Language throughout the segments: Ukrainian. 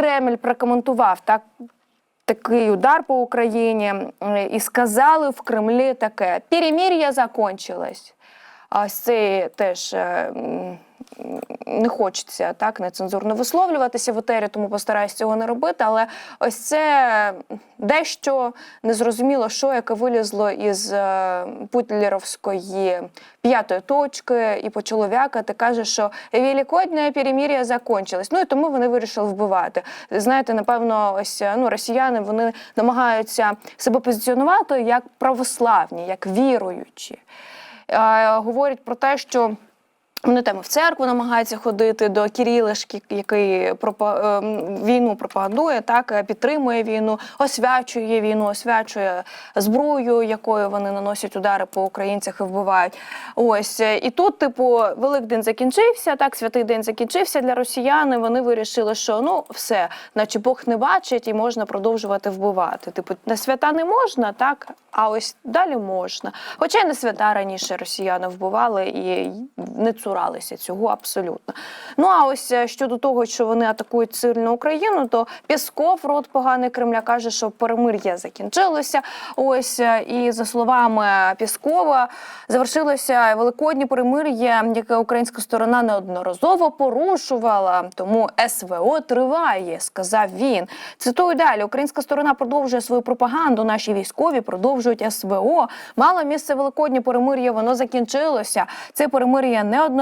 Кремль прокоментував так. Такий удар по Україні е, і сказали в Кремлі таке: перемір'я закончилось. А це теж е, не хочеться так нецензурно висловлюватися в етері, тому постараюсь цього не робити. Але ось це дещо незрозуміло, що яке вилізло із е, путлеровської п'ятої точки, і почало вякати. Каже, що великодне перемір'я закончилось. Ну і тому вони вирішили вбивати. Знаєте, напевно, ось е, ну росіяни вони намагаються себе позиціонувати як православні, як віруючі. Е, говорять про те, що. Вони там і в церкву намагаються ходити до Кірілишки, який пропа- ем, війну пропагандує, так е, підтримує війну, освячує війну, освячує зброю, якою вони наносять удари по українцях і вбивають. Ось е, і тут, типу, Великдень закінчився, так святий день закінчився для росіян. і Вони вирішили, що ну все, наче Бог не бачить, і можна продовжувати вбивати. Типу, на свята не можна, так а ось далі можна. Хоча й на свята раніше росіяни вбивали і не цуралися цього абсолютно. Ну а ось е, щодо того, що вони атакують сильно Україну, то Пєсков, рот поганий Кремля, каже, що перемир'я закінчилося. Ось е, і за словами Пєскова, завершилося великоднє перемир'я, яке українська сторона неодноразово порушувала. Тому СВО триває, сказав він. Цитую далі: Українська сторона продовжує свою пропаганду. Наші військові продовжують СВО. Мало місце великоднє перемир'я, воно закінчилося. Це перемир'я неодноразово.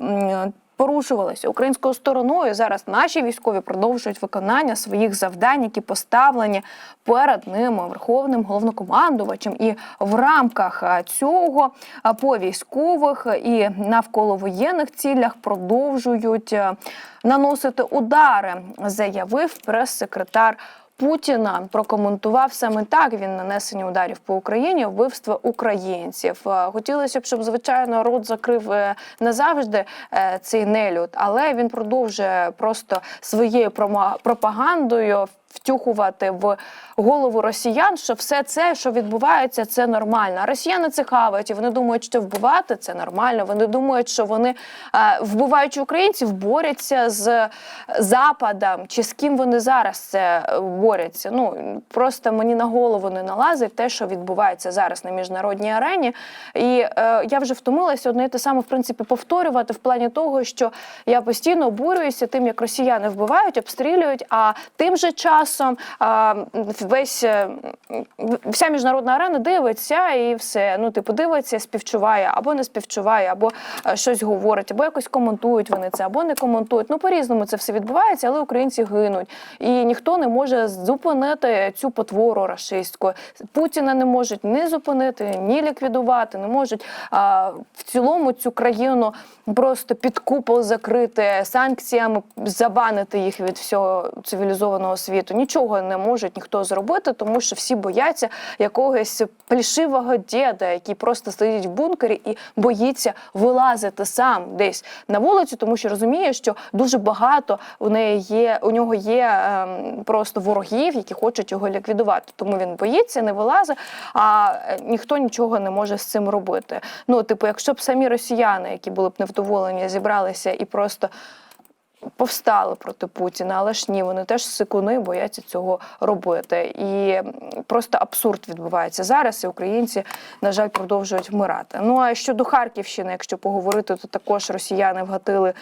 М, Порушувалися українською стороною. Зараз наші військові продовжують виконання своїх завдань, які поставлені перед ними верховним головнокомандувачем. І в рамках цього по військових і навколо воєнних цілях продовжують е, наносити удари, заявив прес-секретар. Путіна прокоментував саме так він нанесення ударів по Україні, вбивства українців. Е, Хотілося б, щоб звичайно рот закрив е, назавжди е, цей нелюд, але він продовжує просто своєю пропагандою. Втюхувати в голову росіян, що все це, що відбувається, це нормально. А росіяни це хавають, і вони думають, що вбивати це нормально. Вони думають, що вони, е, вбиваючи українців, борються з Западом, чи з ким вони зараз це е, борються. Ну просто мені на голову не налазить те, що відбувається зараз на міжнародній арені. І е, я вже втомилася одне і те саме в принципі повторювати в плані того, що я постійно обурююся тим, як росіяни вбивають, обстрілюють. А тим же часом а, весь е, вся міжнародна арена дивиться і все. Ну, типу, дивиться, співчуває або не співчуває, або е, щось говорить, або якось коментують вони це, або не коментують. Ну по-різному це все відбувається, але українці гинуть, і ніхто не може зупинити цю потвору рашистську. Путіна не можуть ні зупинити, ні ліквідувати, не можуть а, в цілому цю країну просто під купол закрити санкціями, забанити їх від всього цивілізованого світу. Нічого не можуть ніхто зробити, тому що всі бояться якогось плішивого діда, який просто сидить в бункері і боїться вилазити сам десь на вулицю, тому що розуміє, що дуже багато у неї є, у нього є ем, просто ворогів, які хочуть його ліквідувати. Тому він боїться, не вилазить, а е, ніхто нічого не може з цим робити. Ну, типу, якщо б самі росіяни, які були б невдоволені, зібралися і просто повстали проти Путіна, але ж ні, вони теж сикуни бояться цього робити. І просто абсурд відбувається зараз, і українці, на жаль, продовжують вмирати. Ну а щодо Харківщини, якщо поговорити, то також росіяни вгатили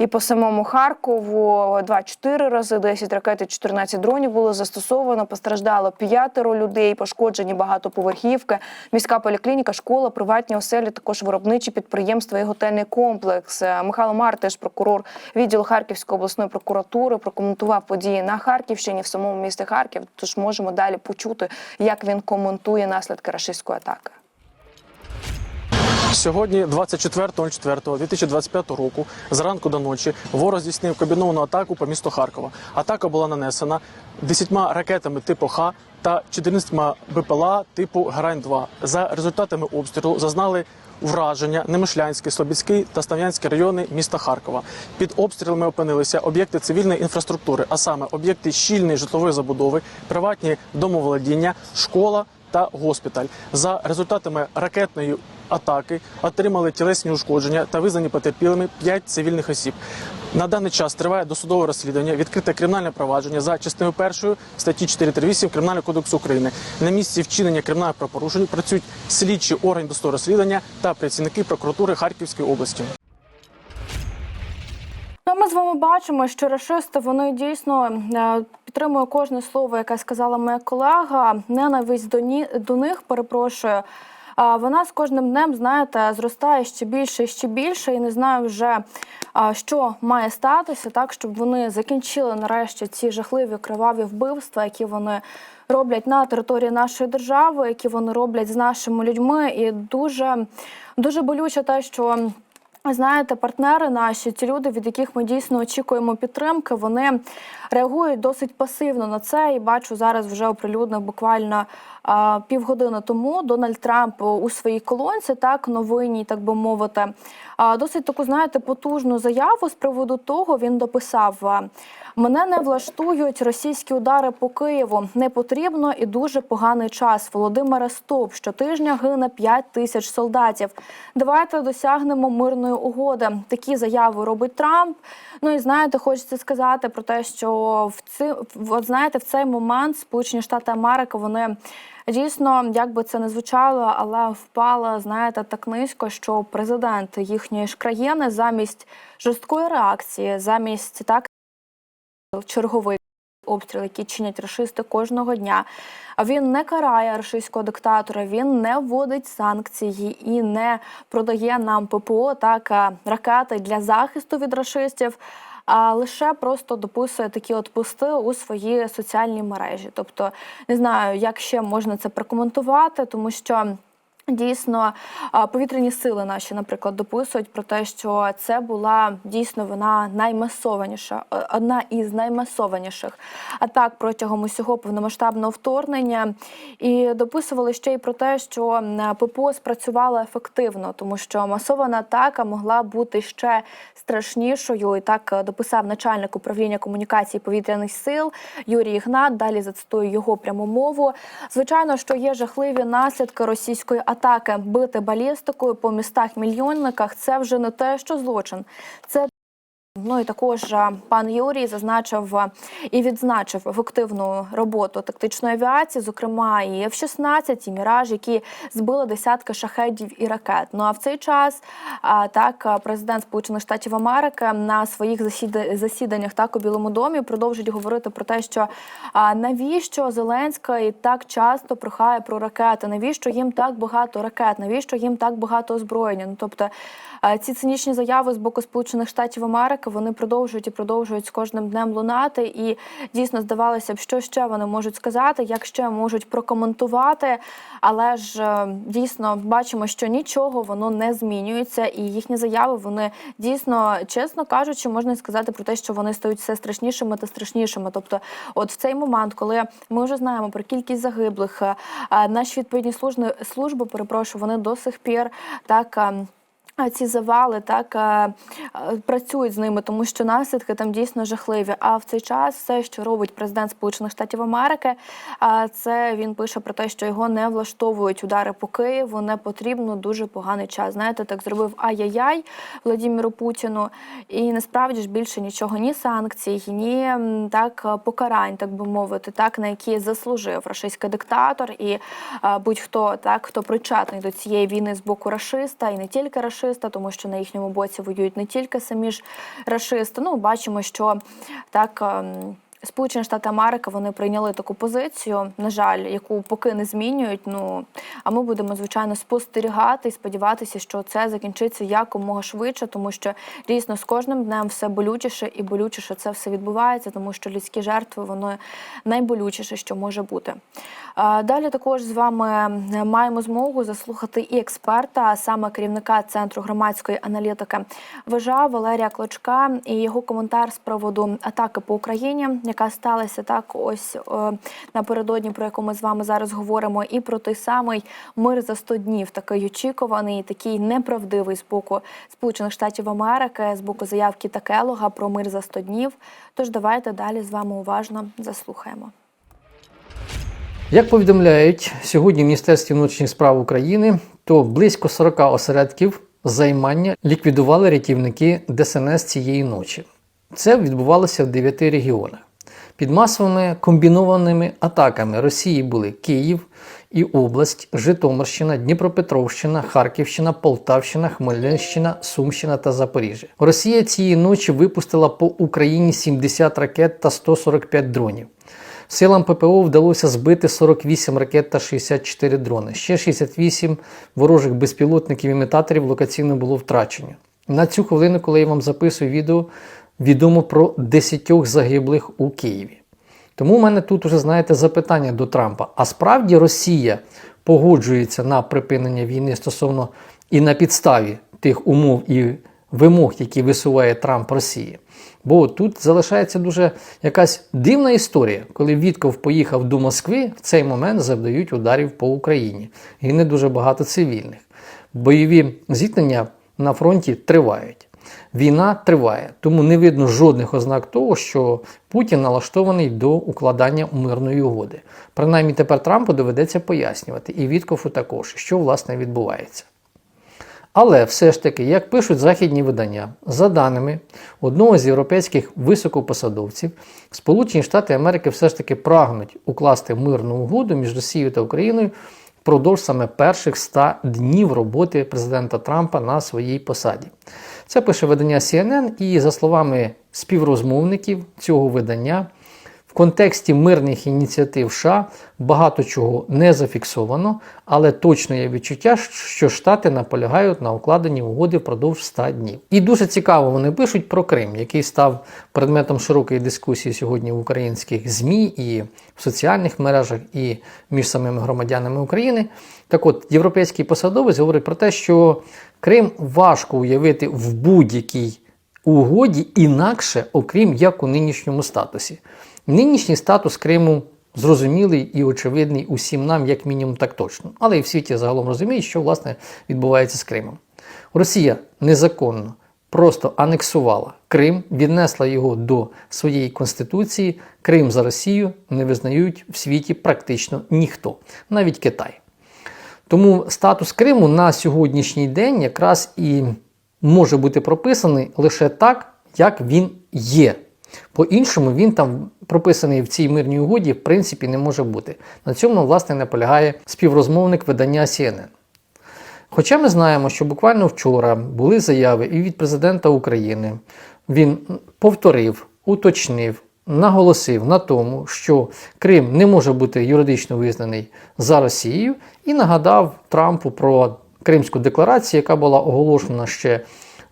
і по самому Харкову 2-4 рази, 10 ракет і 14 дронів було застосовано. Постраждало п'ятеро людей, пошкоджені багатоповерхівки, міська поліклініка, школа, приватні оселі, також виробничі підприємства і готельний комплекс. Е, Михайло Мар, теж прокурор відділу Харківської обласної прокуратури, прокоментував події на Харківщині в самому місті Харків. Тож можемо далі почути, як він коментує наслідки рашистської атаки. Сьогодні, 24.04.2025 року, зранку до ночі, ворог здійснив комбіновану атаку по місту Харкова. Атака була нанесена 10 ракетами типу Х та 14 БПЛА типу Грань-2. За результатами обстрілу зазнали враження Немишлянський, Слобідський та Став'янський райони міста Харкова. Під обстрілами опинилися об'єкти цивільної інфраструктури, а саме об'єкти щільної житлової забудови, приватні домоволодіння, школа та госпіталь. За результатами ракетної атаки отримали тілесні ушкодження та визнані потерпілими 5 цивільних осіб. На даний час триває досудове розслідування, відкрите кримінальне провадження за частиною першої статті 438 Кримінального кодексу України. На місці вчинення кримінальних правопорушень працюють слідчі органи досудового розслідування та працівники прокуратури Харківської області. Ну, ми з вами бачимо, що рашисти вони дійсно е, підтримують кожне слово, яке сказала моя колега. Ненависть до ні до них, перепрошую. Вона з кожним днем, знаєте, зростає ще більше і ще більше, і не знаю вже, що має статися, так щоб вони закінчили нарешті ці жахливі криваві вбивства, які вони роблять на території нашої держави, які вони роблять з нашими людьми. І дуже дуже болюче те, що. Знаєте, партнери наші, ті люди, від яких ми дійсно очікуємо підтримки, вони реагують досить пасивно на це. І бачу зараз вже оприлюднив буквально а, півгодини тому Дональд Трамп у своїй колонці, так новинній, так би мовити, а, досить таку, знаєте, потужну заяву з приводу того. Він дописав: мене не влаштують російські удари по Києву. Не потрібно і дуже поганий час. Володимира Стоп щотижня гине 5 тисяч солдатів. Давайте досягнемо мирної угоди. Такі заяви робить Трамп. Ну і знаєте, хочеться сказати про те, що в ці от знаєте, в цей момент Сполучені Штати Америки вони. Дійсно, як би це не звучало, але впала, знаєте, так низько, що президент їхньої ж країни замість жорсткої реакції, замість так черговий обстріл, який чинять рашисти кожного дня. А він не карає рашистського диктатора, він не вводить санкції і не продає нам ППО так е, ракети для захисту від рашистів. А лише просто дописує такі от пости у свої соціальні мережі. Тобто не знаю, як ще можна це прокоментувати, тому що. Дійсно, повітряні сили наші, наприклад, дописують про те, що це була дійсно вона наймасованіша, е, одна із наймасованіших атак протягом усього повномасштабного вторгнення. І дописували ще й про те, що ППО спрацювало ефективно, тому що масована атака могла бути ще страшнішою. І так е, дописав начальник управління комунікації повітряних сил Юрій Ігнат. Далі зацитую його пряму мову. Звичайно, що є жахливі наслідки російської атаки. Бити балістикою по містах мільйонниках це вже не те, що злочин. Це Ну і також пан Юрій зазначив і відзначив ефективну роботу тактичної авіації, зокрема і F-16, і Міраж, які збили десятки шахедів і ракет. Ну а в цей час так президент Сполучених Штатів Америки на своїх засіда- засіданнях так у Білому домі продовжують говорити про те, що навіщо Зеленська і так часто прохає про ракети, навіщо їм так багато ракет, навіщо їм так багато озброєння. Ну тобто ці цинічні заяви з боку Сполучених Штатів Америки вони продовжують і продовжують з кожним днем лунати. І дійсно здавалося б, що ще вони можуть сказати, як ще можуть прокоментувати. Але ж е, дійсно бачимо, що нічого воно не змінюється, і їхні заяви вони дійсно, чесно кажучи, можна сказати про те, що вони стають все страшнішими та страшнішими. Тобто, от в цей момент, коли ми вже знаємо про кількість загиблих, е, е, наші відповідні служби, служби перепрошую, вони до сих пір так. Ці завали так е, е, працюють з ними, тому що наслідки там дійсно жахливі. А в цей час все, що робить президент Сполучених Штатів Америки, це він пише про те, що його не влаштовують удари по Києву, не потрібно дуже поганий час. Знаєте, так зробив ай-яй-яй Владіміру Путіну. І насправді ж більше нічого, ні санкцій, ні так покарань, так би мовити, так на які заслужив рашистський диктатор і е, будь-хто так, хто причетний до цієї війни з боку рашиста, і не тільки рашиста, тому що на їхньому боці воюють не тільки самі ж рашисти. Ну, бачимо, що так. Сполучені Штати Америки вони прийняли таку позицію, на жаль, яку поки не змінюють. Ну а ми будемо звичайно спостерігати і сподіватися, що це закінчиться якомога швидше, тому що дійсно з кожним днем все болючіше і болючіше це все відбувається, тому що людські жертви воно найболючіше, що може бути. Далі також з вами маємо змогу заслухати і експерта, а саме керівника центру громадської аналітики ВЖА Валерія Клочка і його коментар з приводу атаки по Україні, яка сталася так, ось е, напередодні, про яку ми з вами зараз говоримо, і про той самий мир за 100 днів, такий очікуваний, такий неправдивий з боку Сполучених Штатів Америки, з боку заявки Такелога про мир за 100 днів. Тож давайте далі з вами уважно заслухаємо. Як повідомляють сьогодні в Міністерстві внутрішніх справ України, то близько 40 осередків займання ліквідували рятівники ДСНС цієї ночі. Це відбувалося в дев'яти регіонах. Під масовими комбінованими атаками Росії були Київ і область, Житомирщина, Дніпропетровщина, Харківщина, Полтавщина, Хмельниччина, Сумщина та Запоріжжя. Росія цієї ночі випустила по Україні 70 ракет та 145 дронів. Силам ППО вдалося збити 48 ракет та 64 дрони. Ще 68 ворожих безпілотників імітаторів локаційно було втрачено. На цю хвилину, коли я вам записую відео, відомо про 10 загиблих у Києві. Тому в мене тут уже, знаєте, запитання до Трампа. А справді Росія погоджується на припинення війни стосовно і на підставі тих умов і вимог, які висуває Трамп Росії? Бо тут залишається дуже якась дивна історія, коли Вітков поїхав до Москви, в цей момент завдають ударів по Україні. І не дуже багато цивільних. Бойові зіткнення на фронті тривають. Війна триває, тому не видно жодних ознак того, що Путін налаштований до укладання мирної угоди. Принаймні тепер Трампу доведеться пояснювати, і Віткофу також, що власне відбувається. Але все ж таки, як пишуть західні видання, за даними одного з європейських високопосадовців, Сполучені Штати Америки все ж таки прагнуть укласти мирну угоду між Росією та Україною впродовж саме перших 100 днів роботи президента Трампа на своїй посаді. Це пише видання CNN, і за словами співрозмовників цього видання, в контексті мирних ініціатив США багато чого не зафіксовано, але точно є відчуття, що Штати наполягають на укладенні угоди впродовж 100 днів. І дуже цікаво вони пишуть про Крим, який став предметом широкої дискусії сьогодні в українських ЗМІ і в соціальних мережах, і між самими громадянами України. Так от, європейський посадовець говорить про те, що Крим важко уявити в будь-якій угоді інакше, окрім як у нинішньому статусі. Нинішній статус Криму зрозумілий і очевидний усім нам, як мінімум, так точно. Але і в світі загалом розуміють, що власне відбувається з Кримом. Росія незаконно просто анексувала Крим, віднесла його до своєї конституції. Крим за Росію не визнають в світі практично ніхто, навіть Китай. Тому статус Криму на сьогоднішній день якраз і може бути прописаний лише так, як він є. По-іншому він там прописаний в цій мирній угоді, в принципі, не може бути. На цьому, власне, наполягає співрозмовник видання CNN. Хоча ми знаємо, що буквально вчора були заяви і від президента України, він повторив, уточнив, наголосив на тому, що Крим не може бути юридично визнаний за Росією, і нагадав Трампу про Кримську декларацію, яка була оголошена ще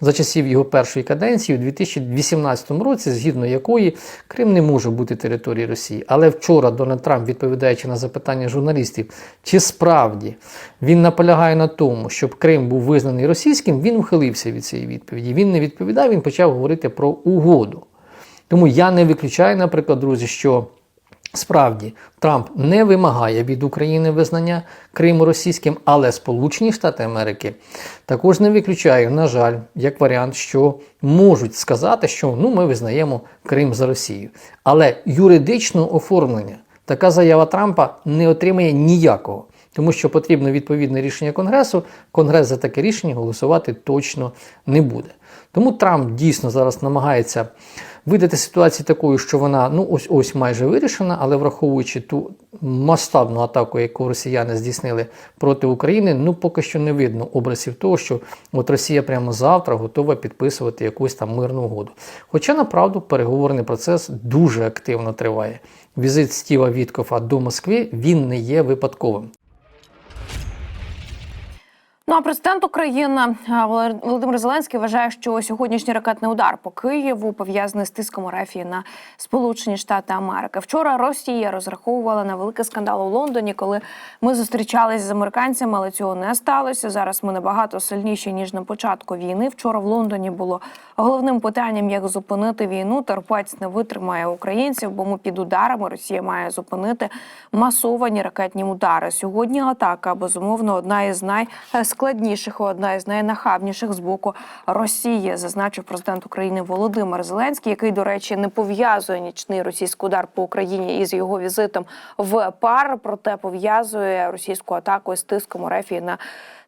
за часів його першої каденції у 2018 році, згідно якої Крим не може бути територією Росії. Але вчора Дональд Трамп, відповідаючи на запитання журналістів, чи справді він наполягає на тому, щоб Крим був визнаний російським, він ухилився від цієї відповіді. Він не відповідав, він почав говорити про угоду. Тому я не виключаю, наприклад, друзі, що Справді, Трамп не вимагає від України визнання Криму російським, але Сполучені Штати Америки також не виключаю, на жаль, як варіант, що можуть сказати, що ну ми визнаємо Крим за Росію. Але юридичного оформлення така заява Трампа не отримає ніякого, тому що потрібно відповідне рішення Конгресу. Конгрес за таке рішення голосувати точно не буде. Тому Трамп дійсно зараз намагається видати ситуацію такою, що вона ну ось ось майже вирішена, але враховуючи ту масштабну атаку, яку росіяни здійснили проти України, ну поки що не видно образів того, що от Росія прямо завтра готова підписувати якусь там мирну угоду. Хоча направду переговорний процес дуже активно триває. Візит Стіва Віткофа до Москви він не є випадковим. Ну а президент України Володимир Зеленський вважає, що сьогоднішній ракетний удар по Києву пов'язаний з тиском РФ на Сполучені Штати Америки. Вчора Росія розраховувала на великий скандал у Лондоні, коли ми зустрічалися з американцями, але цього не сталося. Зараз ми набагато сильніші ніж на початку війни. Вчора в Лондоні було головним питанням, як зупинити війну. Терпець не витримає українців, бо ми під ударами. Росія має зупинити масовані ракетні удари. Сьогодні атака безумовно одна із найскладніших найскладніших одна із найнахабніших з боку Росії, зазначив президент України Володимир Зеленський, який, до речі, не пов'язує нічний російський удар по Україні із його візитом в пар, проте пов'язує російську атаку з тиском Рефії на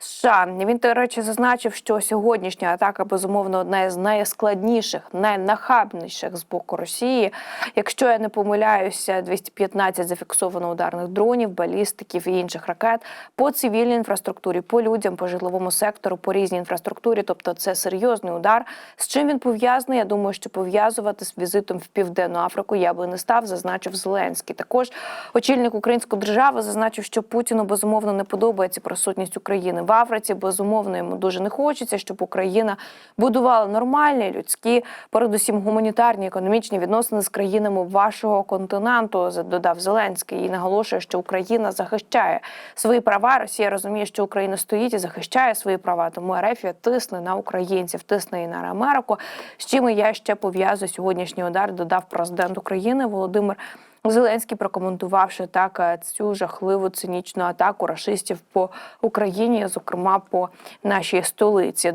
США. Він, до речі, зазначив, що сьогоднішня атака безумовно одна із найскладніших, найнахабніших з боку Росії. Якщо я не помиляюся, 215 зафіксовано ударних дронів, балістиків і інших ракет по цивільній інфраструктурі, по людям, по житловому сектору, по різній інфраструктурі. Тобто, це серйозний удар. З чим він пов'язаний? Я думаю, що пов'язувати з візитом в південну Африку я би не став, зазначив Зеленський. Також очільник української держави зазначив, що Путіну безумовно не подобається присутність України в Африці. Безумовно, йому дуже не хочеться, щоб Україна будувала нормальні людські, передусім гуманітарні економічні відносини з країнами вашого континенту. Додав Зеленський і наголошує, що Україна захищає свої права. Росія розуміє, що Україна стоїть і захищає свої права. Тому РФ тисне на українців, тисне і на Америку. З чим я ще пов'язую сьогоднішній удар. Додав президент України Володимир. Зеленський прокоментувавши так е, цю жахливу цинічну атаку рашистів по Україні, зокрема по нашій столиці.